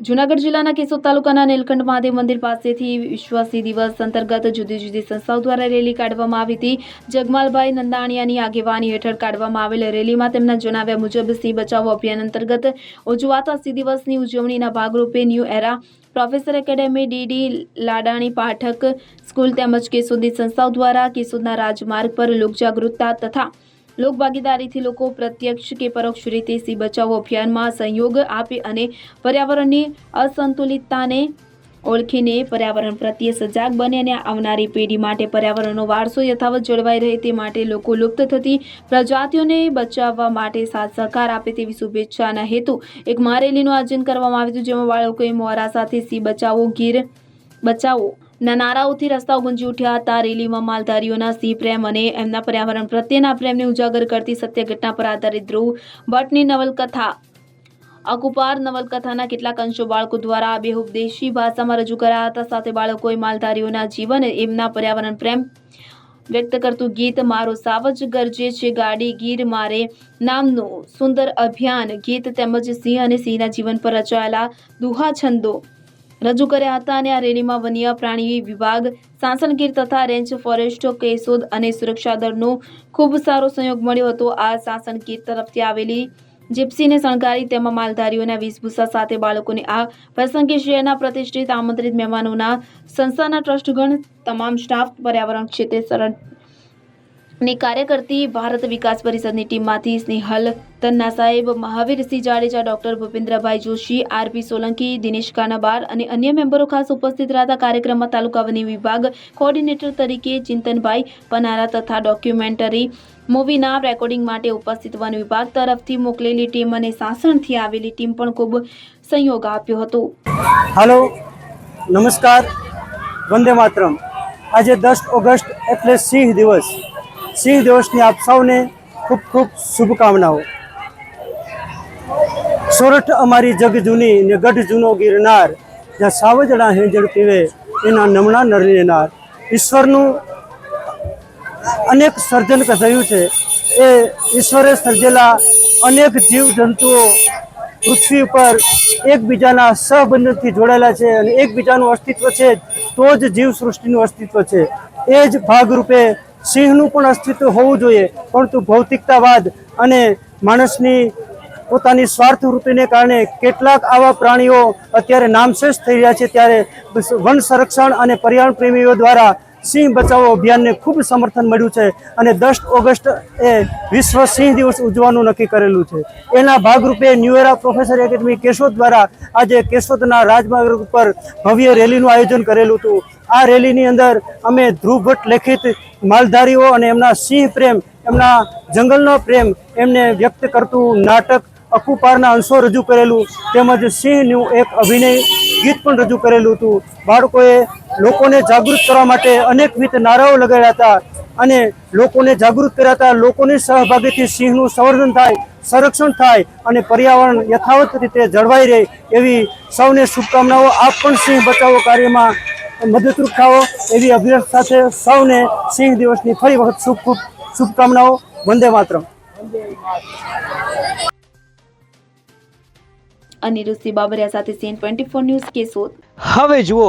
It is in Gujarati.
જૂનાગઢ જિલ્લાના કેશોદ તાલુકાના નીલકંઠ મહાદેવ મંદિર પાસેથી વિશ્વાસી દિવસ અંતર્ગત જુદી જુદી સંસ્થાઓ દ્વારા રેલી કાઢવામાં આવી હતી. જગમાલભાઈ નંદાણીયાની આગેવાની હેઠળ કાઢવામાં આવેલ રેલીમાં તેમના જણાવ્યા મુજબ, સિંહ બચાવો અભિયાન અંતર્ગત ઉજવાતા સિંહ દિવસની ઉજવણીના ભાગરૂપે new era, professor academy, D D Ladani Pathak, school તેમજ કેશોદી સંસ્થાઓ દ્વારા કેશોદના રાજમાર્ગ પર લોકજાગૃતતા તથા લોકભાગીદારીથી લોકો પ્રત્યક્ષ કે પરોક્ષ રીતે સી બચાવો અભિયાનમાં સહયોગ આપે અને પર્યાવરણની અસંતુલિતતાને ઓળખીને પર્યાવરણ પ્રત્યે સજાગ બને અને આવનારી પેઢી માટે પર્યાવરણનો વારસો યથાવત જળવાઈ રહે તે માટે લોકો લુપ્ત થતી પ્રજાતિઓને બચાવવા માટે સાથ સહકાર આપે તેવી શુભેચ્છાના હેતુ એક મહારેલીનું આયોજન કરવામાં આવ્યું હતું, જેમાં બાળકોએ મોરા સાથે સી બચાવો ગીર બચાવો. ના નારાઓથી રસ્તાઓ ગુંજી ઉઠ્યા હતા. રેલીમાં માલધારીઓના સિંહ પ્રેમ અને એમના પર્યાવરણ પ્રત્યેના પ્રેમને ઉજાગર કરતી સત્ય ઘટના પર આધારિત ધ્રુવ ભટ્ટની નવલકથા. અકુપાર નવલકથાના કેટલાક અંશો બાળકો દ્વારા બેહુબ દેશી ભાષામાં રજૂ કરાયા હતા. સાથે બાળકોએ માલધારીઓના જીવન એમના પર્યાવરણ પ્રેમ વ્યક્ત કરતું ગીત મારો સાવજ ગરજે છે ગાડી ગીર મારે નામનું સુંદર અભિયાન ગીત તેમજ સિંહ અને સિંહના જીવન પર રચાયેલા દુહા છંદો રજૂ કર્યા હતા અને આ રેલીમાં વન્ય પ્રાણી વિભાગ સાસણગીર તથા રેન્જ ફોરેસ્ટ, કેશોદ અને સુરક્ષા દળનો ખૂબ સારો સહયોગ મળ્યો હતો. આ સાસણગીર તરફથી આવેલી જીપ્સીને શણગારી તેમાં માલધારીઓના વેશભૂષા સાથે બાળકોને આ પ્રસંગે શહેરના પ્રતિષ્ઠિત આમંત્રિત મહેમાનોના સંસ્થાના ટ્રસ્ટગણ, તમામ સ્ટાફ, પર્યાવરણ ક્ષેત્રે શરણ ની કાર્ય કરતી ભારત વિકાસ પરિષદની ટીમમાંથી સ્નેહલ તન્ના સાહેબ Mahavirsinh Jadeja, doctor Bhupendrabhai Joshi, R P Solanki, Dinesh Kanabar અને અન્ય મેમ્બરો ખાસ ઉપસ્થિત રહેતા કાર્યક્રમમાં તાલુકા વન્ય વિભાગ કોઓર્ડિનેટર તરીકે ચિંતનભાઈ પનારા તથા ડોક્યુમેન્ટરી મૂવીના રેકોર્ડિંગ માટે ઉપસ્થિત વન વિભાગ તરફથી મોકલેલી ટીમ અને સાસણથી આવેલી ટીમ પણ ખૂબ સહયોગ આપ્યો હતો. હલો, નમસ્કાર, વંદે માતરમ. આજે દસ ઓગસ્ટ એટલે સિંહ દિવસ. સિંહ દિવસની આપ સૌને ખૂબ ખૂબ શુભકામનાઓ. સોરઠ અમારી જગ જૂની ને ગઢ જૂનો ગિરનાર, જ્યાં સાવજણા હેંજળ પીવે એના નમણા નરને ઈશ્વરનું અનેક સર્જન થયું છે. એ ઈશ્વરે સર્જેલા અનેક જીવ જંતુઓ પૃથ્વી ઉપર એકબીજાના સહબંધનથી જોડાયેલા છે અને એકબીજાનું અસ્તિત્વ છે તો જ જીવ સૃષ્ટિનું અસ્તિત્વ છે. એ જ ભાગરૂપે સિંહનું પણ અસ્તિત્વ હોવું જોઈએ, પરંતુ ભૌતિકતાવાદ અને માણસની પોતાની સ્વાર્થ વૃત્તિને કારણે કેટલાક આવા પ્રાણીઓ અત્યારે નામશેષ થઈ રહ્યા છે, ત્યારે વન સંરક્ષણ અને પર્યાવરણ પ્રેમીઓ દ્વારા સિંહ બચાવો અભિયાનને ખૂબ સમર્થન મળ્યું છે અને દસ ઓગસ્ટ એ વિશ્વ સિંહ દિવસ ઉજવવાનું નક્કી કરેલું છે. એના ભાગરૂપે ન્યુએરા પ્રોફેસર એકેડમી કેશોદ દ્વારા આજે કેશોદના રાજમાર્ગ ઉપર ભવ્ય રેલીનું આયોજન કરેલું હતું. આ રેલીની અંદર અમે ધ્રુવ ભટ્ટ લેખિત માલધારીઓ અને એમના સિંહ પ્રેમ, એમના જંગલનો પ્રેમ, એમને વ્યક્ત કરતું નાટક, અકુપારના અંશો રજૂ કરેલું, તેમજ સિંહનું એક અભિનય ગીત પણ રજૂ કરેલું હતું. બાળકોએ લોકોને જાગૃત કરવા માટે અનેકવિધ નારાઓ લગાડ્યા હતા અને લોકોને જાગૃત કર્યા હતા. લોકોની સહભાગીથી સિંહનું સંવર્ધન થાય સંરક્ષણ થાય અને પર્યાવરણ યથાવત રીતે જળવાઈ રહે એવી સૌને શુભકામનાઓ. આપ પણ સિંહ બચાવો કાર્યમાં મદદરૂપ થાઓ એવી અભ્યર્થ સાથે સૌને સિંહ દિવસની ફરી વખત શુભ ખૂબ શુભકામનાઓ. વંદે માતરમ. અનિરુદ્ધ બાબરિયા સાથે સીએન ટ્વેન્ટી ફોર ન્યૂઝ કેસો હવે જુઓ